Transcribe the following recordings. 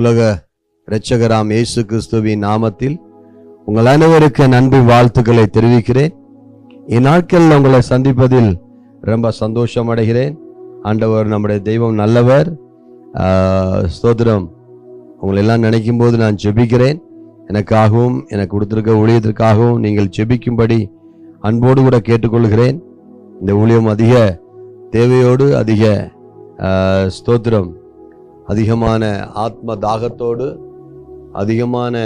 உலக இரட்சகராம் இயேசு கிறிஸ்துவின் நாமத்தில் உங்கள் அனைவருக்கு நன்றி வாழ்த்துக்களை தெரிவிக்கிறேன். இந்நாட்களில் உங்களை சந்திப்பதில் ரொம்ப சந்தோஷம் அடைகிறேன். ஆண்டவர் நம்முடைய தெய்வம் நல்லவர். ஸ்தோத்திரம். உங்களை எல்லாம் நினைக்கும் போது நான் ஜெபிக்கிறேன். எனக்காகவும் எனக்கு கொடுத்துருக்க ஊழியத்திற்காகவும் நீங்கள் ஜெபிக்கும்படி அன்போடு கூட கேட்டுக்கொள்கிறேன். இந்த ஊழியம் அதிக தேவையோடு அதிக ஸ்தோத்திரம். அதிகமான ஆத்ம தாகத்தோடு அதிகமான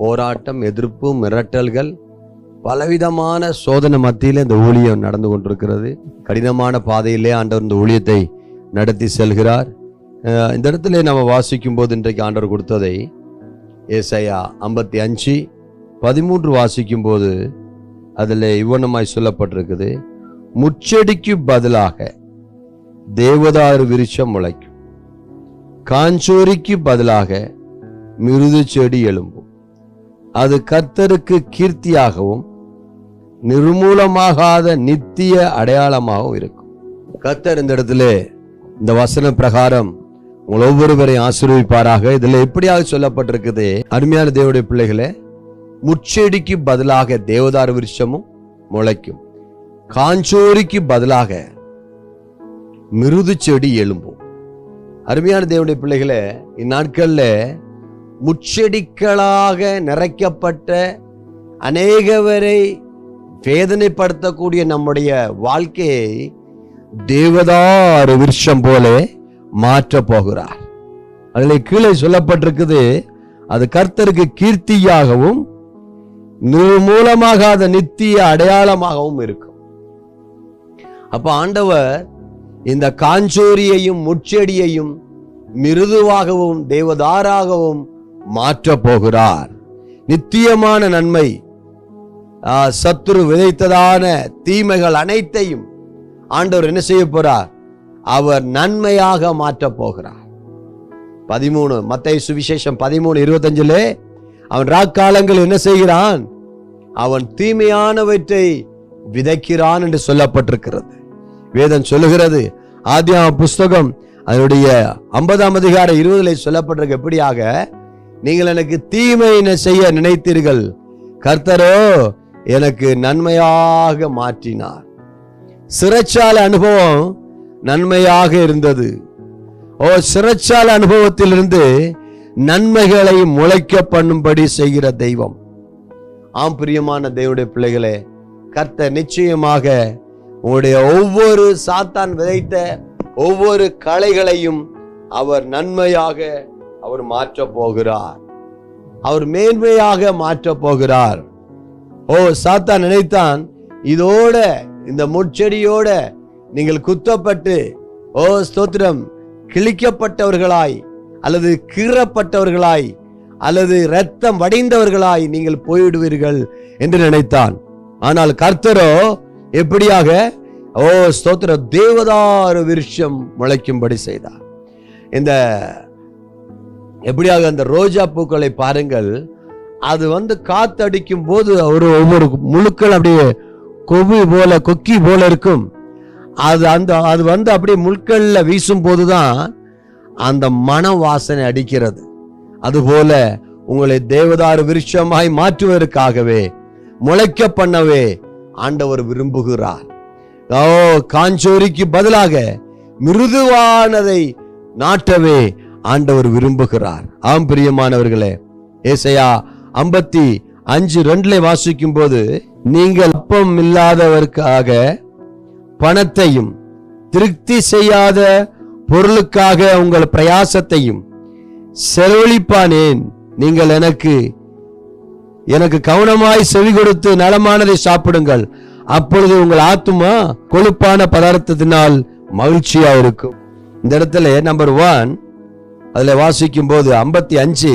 போராட்டம் எதிர்ப்பு மிரட்டல்கள் பலவிதமான சோதனை மத்தியில் இந்த ஊழியம் நடந்து கொண்டிருக்கிறது. கடினமான பாதையிலே ஆண்டவர் இந்த ஊழியத்தை நடத்தி செல்கிறார். இந்த இடத்துல நம்ம வாசிக்கும் போது இன்றைக்கு ஆண்டவர் கொடுத்ததை ஏசையா ஐம்பத்தி அஞ்சு பதிமூன்று வாசிக்கும் போது அதில் இவ்வனமாய் சொல்லப்பட்டிருக்குது. முச்செடிக்கு பதிலாக தேவதாரு விருட்சம் முளைக்கும். காஞ்சோரிக்கு பதிலாக மிருது செடி எழும்பும். அது கர்த்தருக்கு கீர்த்தியாகவும் நிர்மூலமாகாத நித்திய அடையாளமாகவும் இருக்கும். கர்த்தர் இந்த இடத்துல இந்த வசன பிரகாரம் உங்கள் ஒவ்வொருவரையும் ஆசீர்விப்பாராக இதுல எப்படியாக சொல்லப்பட்டிருக்குது? அருமையான தேவடைய பிள்ளைகளே முச்செடிக்கு பதிலாக தேவதார விருஷமும் முளைக்கும். காஞ்சோரிக்கு பதிலாக மிருது செடி எழும்பும். அருமையான தேவனுடைய பிள்ளைகளே இந்நாட்களில் முச்செடிக்களாக நிறைக்கப்பட்ட அநேகவரை வேதனைப்படுத்தக்கூடிய நம்முடைய வாழ்க்கையை தேவதாரு விருஷம் போல மாற்ற போகிறார். அதில் கீழே சொல்லப்பட்டிருக்குது அது கர்த்தருக்கு கீர்த்தியாகவும் நிர்மூலமாகாத நித்திய அடையாளமாகவும் இருக்கும். அப்ப ஆண்டவர் இந்த காஞ்சோரியையும் முச்செடியையும் மிருதுவாகவும் தேவதாராகவும் மாற்றப் போகிறார். நித்தியமான நன்மை சத்துரு விதைத்ததான தீமைகள் அனைத்தையும் ஆண்டவர் என்ன செய்ய போறார்? அவர் நன்மையாக மாற்றப் போகிறார். பதிமூணு மத்திய சுவிசேஷம் பதிமூணு இருபத்தஞ்சிலே அவன் ராக்காலங்கள் என்ன செய்கிறான்? அவன் தீமையானவற்றை விதைக்கிறான் என்று சொல்லப்பட்டிருக்கிறது. வேதம் சொல்லுகிறது. ஆதியாம புஸ்தகம் அதனுடைய ஐம்பதாம் அதிகார இருபதுல சொல்லப்பட்டிருக்க. எப்படியாக? நீங்கள் எனக்கு தீமையினை செய்ய நினைத்தீர்கள். கர்த்தரோ எனக்கு நன்மையாக மாற்றினார். சிறைச்சாலை அனுபவம் நன்மையாக இருந்தது. ஓ சிறைச்சாலை அனுபவத்திலிருந்து நன்மைகளை முளைக்க பண்ணும்படி செய்கிற தெய்வம். ஆம் பிரியமான தேவனுடைய பிள்ளைகளே கர்த்தர் நிச்சயமாக உங்களுடைய ஒவ்வொரு சாத்தான் விதைத்த ஒவ்வொரு கலைகளையும் அவர் நன்மையாக அவர் மாற்ற போகிறார். அவர் மேன்மையாக மாற்றப் போகிறார். ஓ சாத்தான் நினைத்தான் இதோட இந்த முட்செடியோட நீங்கள் குத்தப்பட்டு ஓ ஸ்தோத்திரம் கிழிக்கப்பட்டவர்களாய் அல்லது கீறப்பட்டவர்களாய் அல்லது இரத்தம் வடிந்தவர்களாய் நீங்கள் போயிடுவீர்கள் என்று நினைத்தான். ஆனால் கர்த்தரோ எப்படியாக? ஓ ஸ்தோத்திர தேவதாரு விருஷம் முளைக்கும்படி செய்தார். இந்த எப்படியாக அந்த ரோஜா பூக்களை பாருங்கள் அது வந்து காத்தடிக்கும் போது ஒரு ஒவ்வொரு முழுக்கள் அப்படியே கொவி போல கொக்கி போல இருக்கும். அது அந்த அது வந்து அப்படியே முட்கள்ல வீசும் போதுதான் அந்த மன வாசனை அடிக்கிறது. அதுபோல உங்களை தேவதாரு விருட்சமாய் மாற்றுவதற்காகவே முளைக்க பண்ணவே ஆண்டவர் விரும்புகிறார். ஓ காஞ்சோரிக்கு பதிலாக மிருதுவானதை நாட்டவே ஆண்டவர் விரும்புகிறார். ஆம் பிரியமானவர்களே ஏசையா ஐம்பத்தி அஞ்சு ரெண்டுல வாசிக்கும் போது நீங்கள் அப்பம் இல்லாதவருக்காக பணத்தையும் திருப்தி செய்யாத பொருளுக்காக உங்கள் பிரயாசத்தையும் செலவழிப்பானேன். நீங்கள் எனக்கு எனக்கு கவனமாய் செவி கொடுத்து நலமானதை சாப்பிடுங்கள். அப்பொழுது உங்கள் ஆத்துமா கொழுப்பான பதார்த்தத்தினால் மகிழ்ச்சியா இருக்கும். இந்த இடத்துல நம்பர் ஒன் அதுல வாசிக்கும் போது ஐம்பத்தி அஞ்சு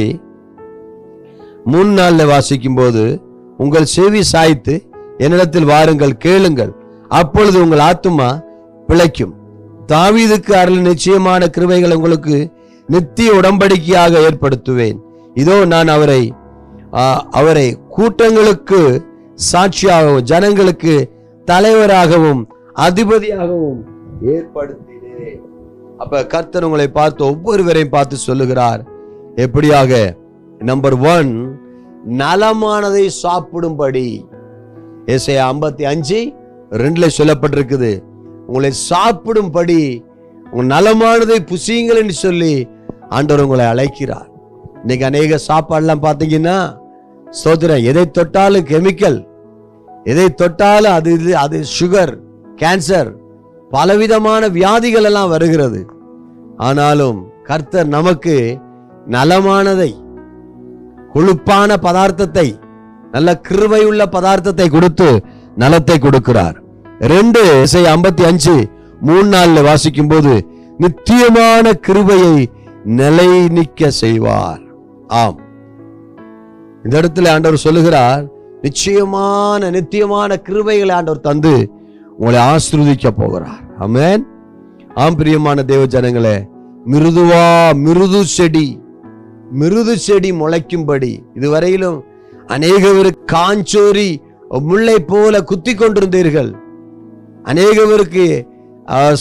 மூணு நாள்ல வாசிக்கும் போது உங்கள் செவி சாய்த்து என்னிடத்தில் வாருங்கள் கேளுங்கள். அப்பொழுது உங்கள் ஆத்துமா பிழைக்கும். தாவீதுக்கு அருள் நிச்சயமான கிருவைகள் உங்களுக்கு நித்திய உடம்படிக்கையாக ஏற்படுத்துவேன். இதோ நான் அவரை அவரை கூட்டங்களுக்கு சாட்சியாகவும் ஜனங்களுக்கு தலைவராகவும் அதிபதியாகவும் ஏற்படுத்தினேன். அப்ப கர்த்தர் உங்களை பார்த்து ஒவ்வொருவரையும் பார்த்து சொல்லுகிறார் எப்படியாக? நம்பர் ஒன் நலமானதை சாப்பிடும்படி. இசை ஐம்பத்தி அஞ்சு ரெண்டுல சொல்லப்பட்டிருக்குது உங்களை சாப்பிடும்படி உங்க நலமானதை புசியுங்கள் என்று சொல்லி ஆண்டவர் உங்களை அழைக்கிறார். இன்னைக்கு அநேக சாப்பாடுலாம் பார்த்தீங்கன்னா ஸ்தோத்திரம் எதை தொட்டாலும் கெமிக்கல் எதை தொட்டாலும் அது இது அது சுகர் கேன்சர் பலவிதமான வியாதிகள் எல்லாம் வருகிறது. ஆனாலும் கர்த்தர் நமக்கு நலமானதை கொழுப்பான பதார்த்தத்தை நல்ல கிருவை உள்ள பதார்த்தத்தை கொடுத்து நலத்தை கொடுக்கிறார். ரெண்டு இசை ஐம்பத்தி அஞ்சு மூணு நாள்ல வாசிக்கும் போது நித்தியமான கிருபையை நிலை நிக்க செய்வார். ஆம். இந்த இடத்துல ஆண்டவர் சொல்லுகிறார் நிச்சயமான நித்தியமான கிருபைகளை ஆண்டவர் தந்து உங்களை ஆசிர்வதிக்க போகிறார். அமேன் ஆம் பிரியமான தேவ ஜனங்களே மிருதுவா மிருது செடி மிருது செடி முளைக்கும்படி இதுவரையிலும் அநேகவருக்கு காஞ்சோரி முல்லை போல குத்தி கொண்டிருந்தீர்கள். அநேகவருக்கு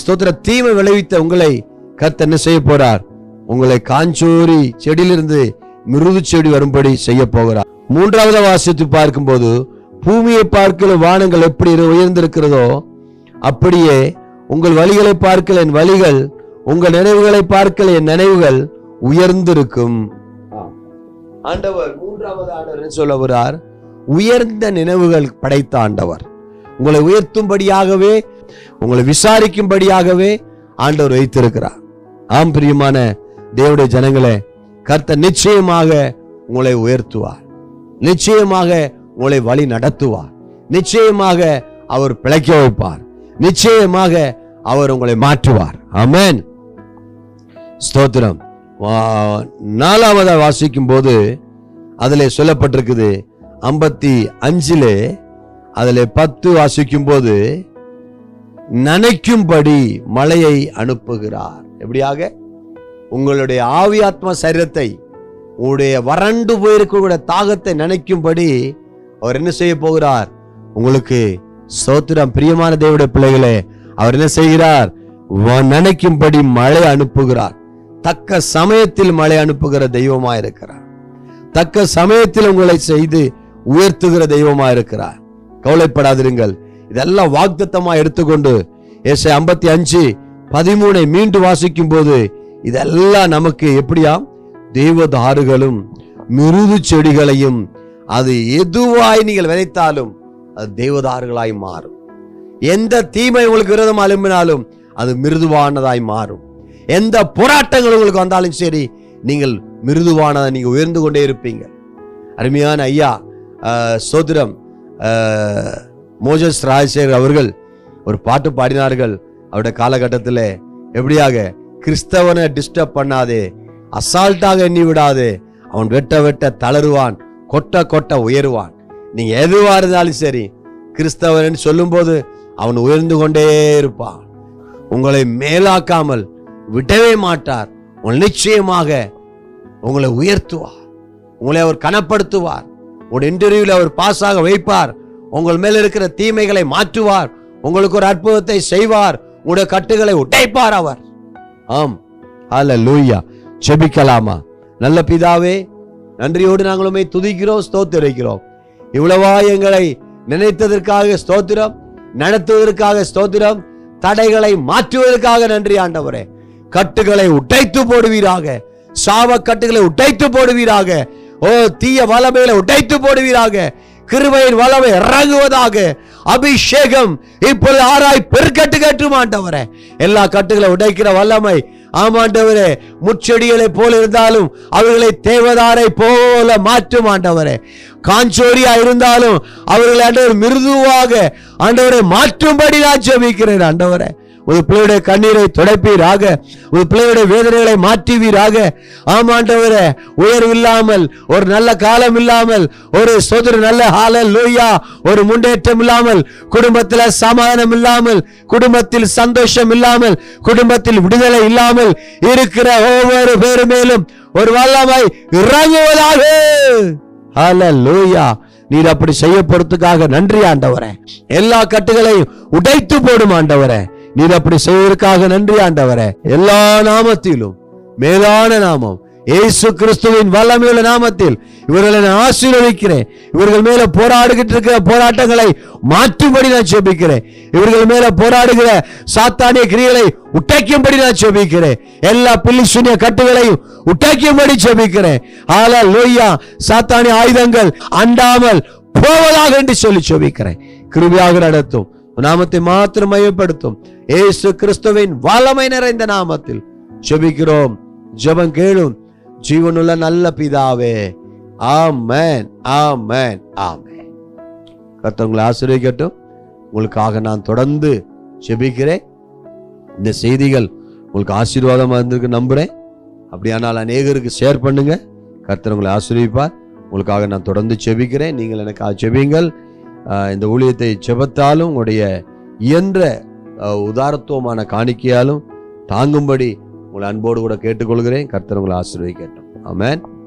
ஸ்தோத்திர தீமை விளைவித்த உங்களை கத்த என்ன செய்ய போறார்? உங்களை காஞ்சோரி செடியிலிருந்து மிருது செடி வரும்படி செய்ய போகிறார். மூன்றாவது வாசித்து பார்க்கும்போது பூமியை பார்க்கல வானங்கள் எப்படி உயர்ந்திருக்கிறதோ அப்படியே உங்கள் வழிகளை பார்க்கல என் வழிகள் உங்கள் நினைவுகளை பார்க்கல என் நினைவுகள் உயர்ந்திருக்கும். ஆண்டவர் மூன்றாவது ஆண்டவர் சொல்ல வருகிறார் உயர்ந்த நினைவுகள் படைத்த ஆண்டவர். உங்களை உயர்த்தும்படியாகவே உங்களை விசாரிக்கும்படியாகவே ஆண்டவர் வைத்திருக்கிறார். ஆம் பிரியமான தேவடைய ஜனங்களே கர்த்த நிச்சயமாக உங்களை உயர்த்துவார். நிச்சயமாக உங்களை வழி நடத்துவார். நிச்சயமாக அவர் பிழைக்க வைப்பார். நிச்சயமாக அவர் உங்களை மாற்றுவார். அமேன் ஸ்தோத்திரம். வா- நாலாவதா வாசிக்கும் போது அதில் சொல்லப்பட்டிருக்குது ஐம்பத்தி அஞ்சிலே அதில் பத்து வாசிக்கும் போது நனைக்கும்படி மழையை அனுப்புகிறார். எப்படியாக? உங்களுடைய ஆவியாத்ம சரீரத்தை உங்களுடைய வறண்டு போயிருக்கக்கூடிய தாகத்தை நினைக்கும்படி அவர் என்ன செய்ய போகிறார்? உங்களுக்கு சோத்திரம் பிரியமான தேவடைய பிள்ளைகளே அவர் என்ன செய்கிறார்? வ- நினைக்கும்படி மழை அனுப்புகிறார். தக்க சமயத்தில் மழை அனுப்புகிற தெய்வமா இருக்கிறார். தக்க சமயத்தில் உங்களை செய்து உயர்த்துகிற தெய்வமா இருக்கிறார். கவலைப்படாதிருங்கள். இதெல்லாம் வாக்குத்தத்தமா எடுத்துக்கொண்டு ஏசை ஐம்பத்தி அஞ்சு பதிமூனை மீண்டும் வாசிக்கும் போது இதெல்லாம் நமக்கு எப்படியா? தேவதாறுகளும் மிருது செடிகளையும் அது எதுவாய் நீங்கள் விதைத்தாலும் அது தேவதாறுகளாய் மாறும். எந்த தீமை உங்களுக்கு விரோதம் அலும்பினாலும் அது மிருதுவானதாய் மாறும். எந்த போராட்டங்கள் உங்களுக்கு வந்தாலும் சரி நீங்கள் மிருதுவானதை நீங்கள் உயர்ந்து கொண்டே இருப்பீங்க. அருமையான ஐயா சோதிரம் மோஜஸ் ராஜசேகர் அவர்கள் ஒரு பாட்டு பாடினார்கள். அவருடைய காலகட்டத்தில் எப்படியாக கிறிஸ்தவனை டிஸ்டர்ப் பண்ணாதே. அசால்ட்டாக எண்ணி விடாதே. அவன் வெட்ட வெட்ட தளருவான் கொட்ட கொட்ட உயருவான். நீங்க எதுவா இருந்தாலும் சரி கிறிஸ்தவன் சொல்லும்போது அவன் உயர்ந்து கொண்டே இருப்பான். உங்களை மேலாக்காமல் விடவே மாட்டார். உன் நிச்சயமாக உங்களை உயர்த்துவார். உங்களை அவர் கனப்படுத்துவார். உன் இன்டர்வியூவில் அவர் பாஸாக வைப்பார். உங்கள் மேல் இருக்கிற தீமைகளை மாற்றுவார். உங்களுக்கு ஒரு அற்புதத்தை செய்வார். உங்களுடைய கட்டுகளை உடைப்பார் அவர். ஆம். அல்ல லூயா செபிக்கலாமா நல்ல பிதாவே நன்றியோடு நாங்களுமே துதிக்கிறோம் ஸ்தோத்திரிக்கிறோம். இவ்வளவா எங்களை நினைத்ததற்காக ஸ்தோத்திரம் நடத்துவதற்காக ஸ்தோத்திரம் தடைகளை மாற்றுவதற்காக நன்றி ஆண்டவரே. கட்டுகளை உடைத்து போடுவீராக சாவ கட்டுகளை உடைத்து போடுவீராக ஓ தீய வளமையில உடைத்து போடுவீராக கிருபையின் வளமை இறங்குவதாக அபிஷேகம் இப்பொழுது ஆராய் பெருக்கட்டு கட்டும் ஆண்டவரே. எல்லா கட்டுகளை உடைக்கிற வல்லமை. ஆமாண்டவரே முச்செடிகளை போல இருந்தாலும் அவர்களை தேவதாரை போல மாற்றும் ஆண்டவரே. காஞ்சோரியா இருந்தாலும் அவர்களை ஆண்டவர் மிருதுவாக ஆண்டவரை மாற்றும்படி நான் ஜெபிக்கிறேன் ஆண்டவரே. ஒரு பிள்ளையுடைய கண்ணீரை துடைப்பீராக. ஒரு பிள்ளையுடைய வேதனைகளை மாற்றுவீராக. ஆமாண்டவரே உயர்வு இல்லாமல் ஒரு நல்ல காலம் இல்லாமல் ஒரு சொதுரு நல்ல ஹால லூயா ஒரு முன்னேற்றம் இல்லாமல் குடும்பத்தில் சமாதானம் இல்லாமல் குடும்பத்தில் சந்தோஷம் இல்லாமல் குடும்பத்தில் விடுதலை இல்லாமல் இருக்கிற ஒவ்வொரு பேரு மேலும் ஒரு வல்லமை இறங்குவதாக. லூயா நீர் அப்படி செய்ய போறதுக்காக நன்றி ஆண்டவரே. எல்லா கட்டுகளையும் உடைத்து போடும் ஆண்டவரே. நீர் அப்படி செய்வதற்காக நன்றி ஆண்டவரே. எல்லா நாமத்திலும் மேலான நாமம் இயேசு கிறிஸ்துவின் வல்லமையுள்ள நாமத்தில் இவர்களை நான் ஆசீர்வதிக்கிறேன். இவர்கள் மேல போராடுகிட்டு இருக்கிற போராட்டங்களை மாற்றும்படி நான் செபிக்கிறேன் இவர்கள் மேல போராடுகிற சாத்தானிய கிரிகளை உட்டைக்கும்படி நான் செபிக்கிறேன் எல்லா பில்லி சூன்ய கட்டுகளையும் உட்டைக்கும்படி செபிக்கிறேன் ஆலா லோய்யா சாத்தானிய ஆயுதங்கள் அண்டாமல் போவதாக என்று சொல்லி செபிக்கிறேன் கிருபியாக நடத்தும். நாமத்தை மாத்திரம் மையப்படுத்தும். ஏசு கிறிஸ்துவின் வல்லமை நிறைந்த நாமத்தில் ஜெபிக்கிறோம். ஜெபம் கேளும். ஜீவனுள்ள நல்ல பிதாவே. ஆமேன். ஆமேன். ஆமே கர்த்தர் உங்களை உங்களுக்காக நான் தொடர்ந்து ஜெபிக்கிறேன். இந்த செய்திகள் உங்களுக்கு ஆசீர்வாதமாக இருந்திருக்கு நம்புறேன். அப்படியானால் அநேகருக்கு ஷேர் பண்ணுங்க. கர்த்தர் உங்களை ஆசீர்வதிப்பார். உங்களுக்காக நான் தொடர்ந்து செபிக்கிறேன் நீங்கள் எனக்கு செபிங்கள் இந்த ஊழியத்தை செபத்தாலும் உங்களுடைய இயன்ற ஆஹ் உதாரத்துவமான காணிக்கையாலும் தாங்கும்படி உங்களை அன்போடு கூட கேட்டுக்கொள்கிறேன். கர்த்தர் உங்களை ஆசீர்வதிக்கட்டும். ஆமேன்.